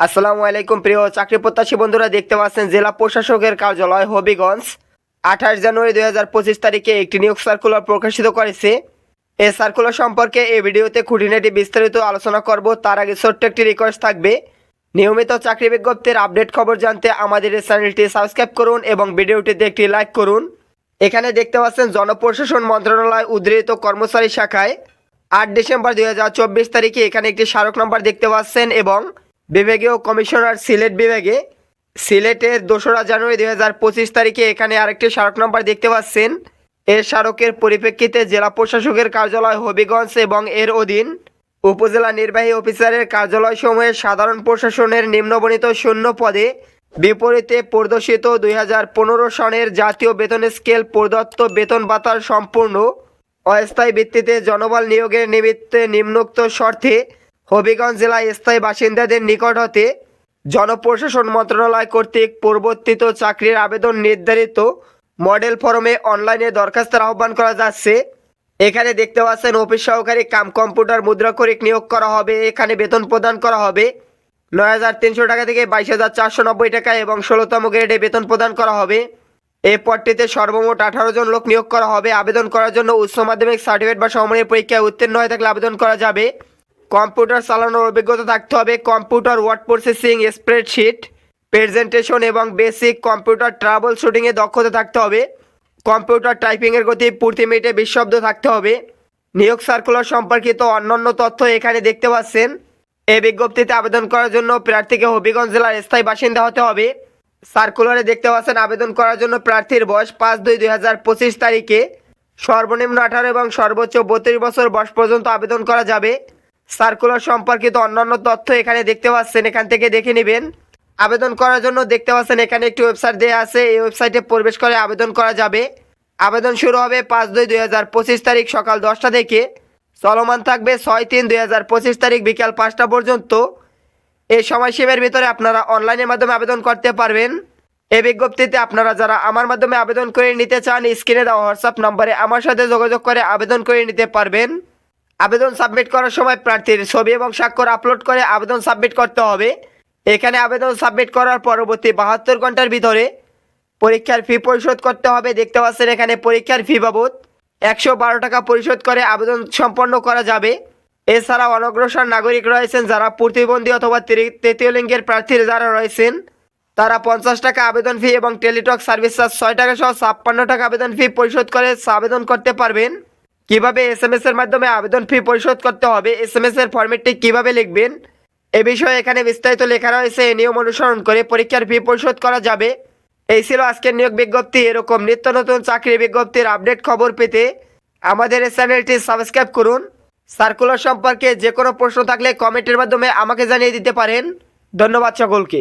আসসালামু আলাইকুম, প্রিয় চাকরি প্রত্যাশী বন্ধুরা, দেখতে পাচ্ছেন জেলা প্রশাসকের কার্যালয় হবিগঞ্জ। আঠাশ জানুয়ারি দুই হাজার পঁচিশ তারিখে একটি নিয়োগ সার্কুলার প্রকাশিত করেছে। এই সার্কুলার সম্পর্কে এই ভিডিওতে খুঁটিনাটি বিস্তারিত আলোচনা করব। তার আগে ছোট্ট একটি রিকোয়েস্ট থাকবে। নিয়মিত চাকরি বিজ্ঞপ্তির আপডেট খবর জানতে আমাদের এই চ্যানেলটি সাবস্ক্রাইব করুন এবং ভিডিওটিতে একটি লাইক করুন। এখানে দেখতে পাচ্ছেন জনপ্রশাসন মন্ত্রণালয় উদ্ধৃত কর্মচারী শাখায় আট ডিসেম্বর দুই হাজার চব্বিশ তারিখে এখানে একটি স্মারক নম্বর দেখতে পাচ্ছেন এবং বিভাগীয় কমিশনার সিলেট বিভাগে। সিলেটের দোসরা জানুয়ারি দুই হাজার পঁচিশ তারিখে এখানে আরেকটি স্মারক নম্বর দেখতে পাচ্ছেন। এর স্মারকের পরিপ্রেক্ষিতে জেলা প্রশাসকের কার্যালয় হবিগঞ্জ এবং এর অধীন উপজেলা নির্বাহী অফিসারের কার্যালয় কার্যালয়সমূহের সাধারণ প্রশাসনের নিম্নবণিত শূন্য পদে বিপরীতে প্রদর্শিত দুই হাজার পনেরো সনের জাতীয় বেতন স্কেল প্রদত্ত বেতন ভাতার সম্পূর্ণ অস্থায়ী ভিত্তিতে জনবল নিয়োগের নিমিত্তে নিম্নোক্ত শর্তে হবিগঞ্জ জেলায় স্থায়ী বাসিন্দাদের নিকট হতে জনপ্রশাসন মন্ত্রণালয় কর্তৃক পরিবর্তিত চাকরির আবেদন নির্ধারিত মডেল ফরমে অনলাইনে দরখাস্তের আহ্বান করা যাচ্ছে। এখানে দেখতে পাচ্ছেন অফিস সহকারী কাম কম্পিউটার মুদ্রাক্ষরিক নিয়োগ করা হবে, এখানে বেতন প্রদান করা হবে। নয় হাজার তিনশো টাকা থেকে বাইশ হাজার চারশো নব্বই টাকা এবং ষোলোতম গ্রেডে বেতন প্রদান করা হবে। এই পদটিতে সর্বমোট আঠারো জন লোক নিয়োগ করা হবে। আবেদন করার জন্য উচ্চ মাধ্যমিক সার্টিফিকেট বা সমমানের পরীক্ষায় উত্তীর্ণ হয়ে থাকলে আবেদন করা যাবে। কম্পিউটার চালানোর অভিজ্ঞতা থাকতে হবে। Computer word processing spreadsheet presentation এবং বেসিক কম্পিউটার ট্রাবল শুটিংয়ে দক্ষতা থাকতে হবে। কম্পিউটার টাইপিংয়ের গতি প্রতি মিনিটে বিশব্দ থাকতে হবে। নিয়োগ সার্কুলার সম্পর্কিত অন্যান্য তথ্য এখানে দেখতে পাচ্ছেন। এই বিজ্ঞপ্তিতে আবেদন করার জন্য প্রার্থীকে হবিগঞ্জ জেলার স্থায়ী বাসিন্দা হতে হবে। সার্কুলারে দেখতে পাচ্ছেন, আবেদন করার জন্য প্রার্থীর বয়স পাঁচ দুই দুই হাজার পঁচিশ তারিখে। সর্বনিম্ন আঠারো এবং সর্বোচ্চ বত্রিশ বছর বয়স পর্যন্ত আবেদন করা যাবে। সার্কুলার সম্পর্কিত অন্যান্য তথ্য এখানে দেখতে পাচ্ছেন, এখান থেকে দেখে নেবেন। আবেদন করার জন্য দেখতে পাচ্ছেন, এখানে একটি ওয়েবসাইট দেওয়া আছে, এই ওয়েবসাইটে প্রবেশ করে আবেদন করা যাবে। আবেদন শুরু হবে পাঁচ দুই দুই হাজার পঁচিশ তারিখ সকাল দশটা থেকে। চলমান থাকবে ছয় তিন দুই হাজার পঁচিশ তারিখ বিকাল পাঁচটা পর্যন্ত। এই সময়সীমার ভিতরে আপনারা অনলাইনের মাধ্যমে আবেদন করতে পারবেন। এই বিজ্ঞপ্তিতে আপনারা যারা আমার মাধ্যমে আবেদন করে নিতে চান, স্ক্রিনে দেওয়া হোয়াটসঅ্যাপ নম্বরে আমার সাথে যোগাযোগ করে আবেদন করে নিতে পারবেন। আবেদন সাবমিট করার সময় প্রার্থীর ছবি এবং স্বাক্ষর আপলোড করে আবেদন সাবমিট করতে হবে। এখানে আবেদন সাবমিট করার পরবর্তী বাহাত্তর ঘণ্টার ভিতরে পরীক্ষার ফি পরিশোধ করতে হবে। দেখতে পাচ্ছেন এখানে পরীক্ষার ফি বাবদ একশো বারো টাকা পরিশোধ করে আবেদন সম্পন্ন করা যাবে। এছাড়া অনগ্রসর নাগরিক রয়েছেন যারা প্রতিবন্ধী অথবা তৃতীয় লিঙ্গের প্রার্থীর যারা রয়েছেন, তারা পঞ্চাশ টাকা আবেদন ফি এবং টেলিটক সার্ভিস চার্জ ছয় টাকা সহ ছাপ্পান্ন টাকা আবেদন ফি পরিশোধ করে আবেদন করতে পারবেন। কীভাবে এস এম এস এর মাধ্যমে আবেদন ফি পরিশোধ করতে হবে? এস এম এস এর ফর্মেটটি কীভাবে লিখবেন? এ বিষয়ে এখানে বিস্তারিত লেখা রয়েছে। এই নিয়ম অনুসরণ করে পরীক্ষার ফি পরিশোধ করা যাবে। এই ছিল আজকের নিয়োগ বিজ্ঞপ্তি। এরকম নিত্য নতুন চাকরি বিজ্ঞপ্তির আপডেট খবর পেতে আমাদের এই চ্যানেলটি সাবস্ক্রাইব করুন। সার্কুলার সম্পর্কে যে কোনো প্রশ্ন থাকলে কমেন্টের মাধ্যমে আমাকে জানিয়ে দিতে পারেন। ধন্যবাদ সকলকে।